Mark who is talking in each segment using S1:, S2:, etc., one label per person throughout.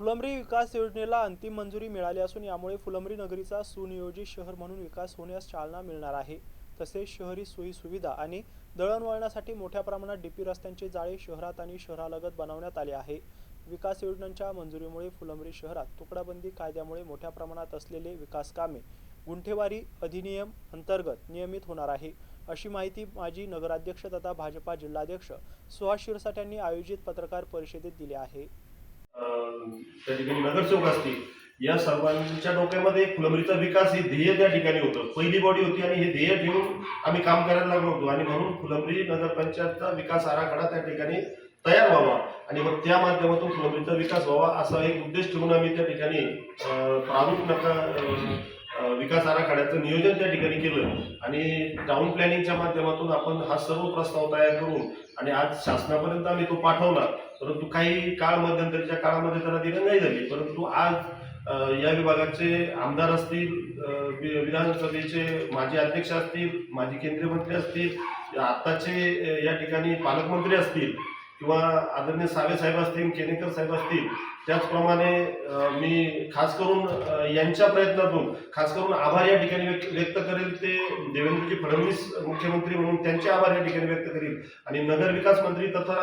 S1: फुलंब्री विकास योजनेला अंतिम मंजुरी मिळाली असून यामुळे फुलंब्री नगरीचा सुनियोजित शहर म्हणून विकास होण्यास चालना मिळणार आहे. तसेच शहरी सोयी सुविधा आणि दळणवळणासाठी मोठ्या प्रमाणात डीपी रस्त्यांचे जाळे शहरात आणि शहरालगत बनवण्यात आले आहे. विकास योजनांच्या मंजुरीमुळे फुलंब्री शहरात तुकडाबंदी कायद्यामुळे मोठ्या प्रमाणात असलेले विकास कामे गुंठेवारी अधिनियम अंतर्गत नियमित होणार आहे. अशी माहिती माजी नगराध्यक्ष तथा भाजपा जिल्हाध्यक्ष सुहास शिरसाट यांनी आयोजित पत्रकार परिषदेत दिली आहे.
S2: त्या ठिकाणी नगरसेवक असतील या सर्वांच्या डोक्यामध्ये फुलंबरीचा विकास हे ध्येय त्या ठिकाणी होतं. पहिली बॉडी होती आणि हे ध्येय ठेवून आम्ही काम करायला लागलो होतो. आणि म्हणून फुलंबरी नगरपंचायतचा विकास आराखडा त्या ठिकाणी तयार व्हावा. आणि मग त्या माध्यमातून फुलंबरीचा विकास व्हावा असा एक उद्देश ठेवून आम्ही त्या ठिकाणी प्रारूप नका विकास आराखड्याचं नियोजन त्या ठिकाणी केलं आणि टाउन प्लॅनिंगच्या माध्यमातून आपण हा सर्व प्रस्ताव तयार करून आणि आज शासनापर्यंत आम्ही तो पाठवला परंतु काही काळ मध्यंतरीच्या काळामध्ये त्याला दिरंगाई झाली. परंतु आज या विभागाचे आमदार असतील विधानसभेचे माजी अध्यक्ष असतील माजी केंद्रीय मंत्री असतील आत्ताचे या ठिकाणी पालकमंत्री असतील किंवा आदरणीय सावे साहेब असतील केनेकर साहेब असतील त्याचप्रमाणे मी खास करून यांच्या प्रयत्नातून खास करून आभार या ठिकाणी व्यक्त व्यक्त करेल ते देवेंद्रजी फडणवीस मुख्यमंत्री म्हणून त्यांचे आभार या ठिकाणी व्यक्त करेल. आणि नगरविकास मंत्री तथा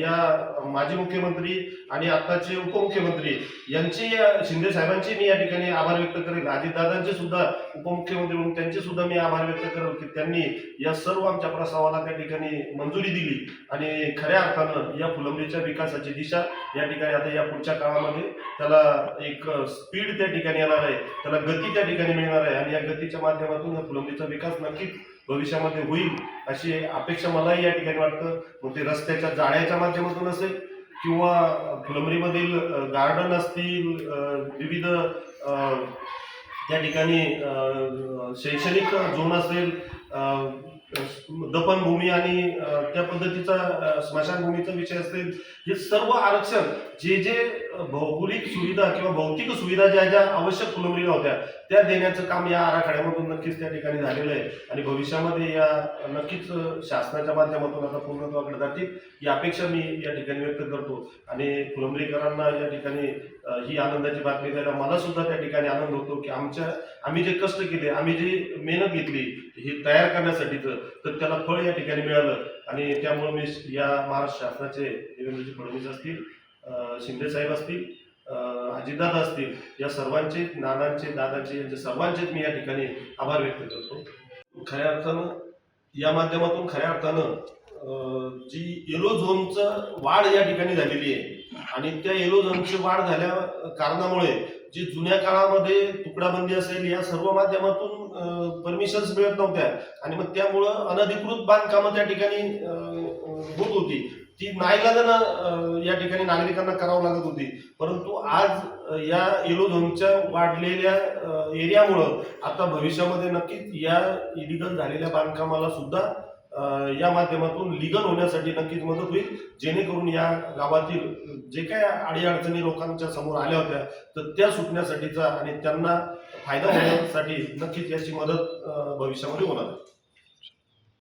S2: या माजी मुख्यमंत्री आणि आत्ताचे उपमुख्यमंत्री यांची या- शिंदे साहेबांची मी या ठिकाणी आभार व्यक्त करेल. अजितदादांचे सुद्धा उपमुख्यमंत्री म्हणून त्यांचे सुद्धा मी आभार व्यक्त करेल की त्यांनी या सर्व आमच्या प्रस्तावाला त्या ठिकाणी मंजुरी दिली. आणि खऱ्या अर्थानं या फुलंब्रीच्या विकासाची दिशा या ठिकाणी आता या पुढच्या काळामध्ये त्याला एक स्पीड त्या ठिकाणी येणार आहे. त्याला गती त्या ठिकाणी मिळणार आहे. आणि या गतीच्या माध्यमातून या फुलंब्रीचा विकास नक्कीच भविष्यामध्ये होईल अशी अपेक्षा मलाही या ठिकाणी वाटतं. मग ते रस्त्याच्या जाळ्याच्या माध्यमातून असेल किंवा फुलंबरीमधील गार्डन असतील विविध त्या ठिकाणी शैक्षणिक झोन असेल दफनभूमी आणि त्या पद्धतीचा स्मशानभूमीचा विषय असेल हे सर्व आरक्षण जे जे भौगोलिक सुविधा किंवा भौतिक सुविधा ज्या ज्या आवश्यक फुलंब्रीला होत्या त्या देण्याचं काम या आराखड्यामधून नक्कीच त्या ठिकाणी झालेलं आहे. आणि भविष्यामध्ये या नक्कीच शासनाच्या माध्यमातून आता पूर्णत्वाकडे जातील ही अपेक्षा मी या ठिकाणी व्यक्त करतो. आणि फुलंबरीकरांना या ठिकाणी ही आनंदाची बातमी द्यायला मला सुद्धा त्या ठिकाणी आनंद होतो की आमच्या आम्ही जे कष्ट केले आम्ही जी मेहनत घेतली हे तयार करण्यासाठीचं तर त्याला फळ या ठिकाणी मिळालं. आणि त्यामुळे मी या महाराष्ट्र शासनाचे देवेंद्रजी फडणवीस असतील शिंदे साहेब असतील अ, अजितदादा असतील या सर्वांचे नानांचे दादाचे यांचे सर्वांचेच मी या ठिकाणी आभार व्यक्त करतो. खऱ्या अर्थानं या माध्यमातून खऱ्या अर्थानं जी येलो झोनचं वाढ या ठिकाणी झालेली आहे आणि त्या येलो झोनची वाढ झाल्या कारणामुळे जी जुन्या काळामध्ये तुकडाबंदी असेल या सर्व माध्यमातून परमिशन्स मिळत नव्हत्या. आणि मग त्यामुळं अनधिकृत बांधकामं त्या ठिकाणी होत होती. ती नाईलाजानं या ठिकाणी नागरिकांना करावं लागत होती. परंतु आज या येलो झोनच्या वाढलेल्या एरियामुळं आता भविष्यामध्ये नक्कीच या इलिगल झालेल्या बांधकामाला सुद्धा या माध्यमातून लिगल होण्यासाठी नक्कीच मदत होईल. जेणेकरून या गावातील जे काय अडीअडचणी लोकांच्या समोर आल्या होत्या तर त्या सुटण्यासाठीचा आणि त्यांना फायदा होण्यासाठी नक्कीच याची मदत भविष्यामध्ये होणार आहे.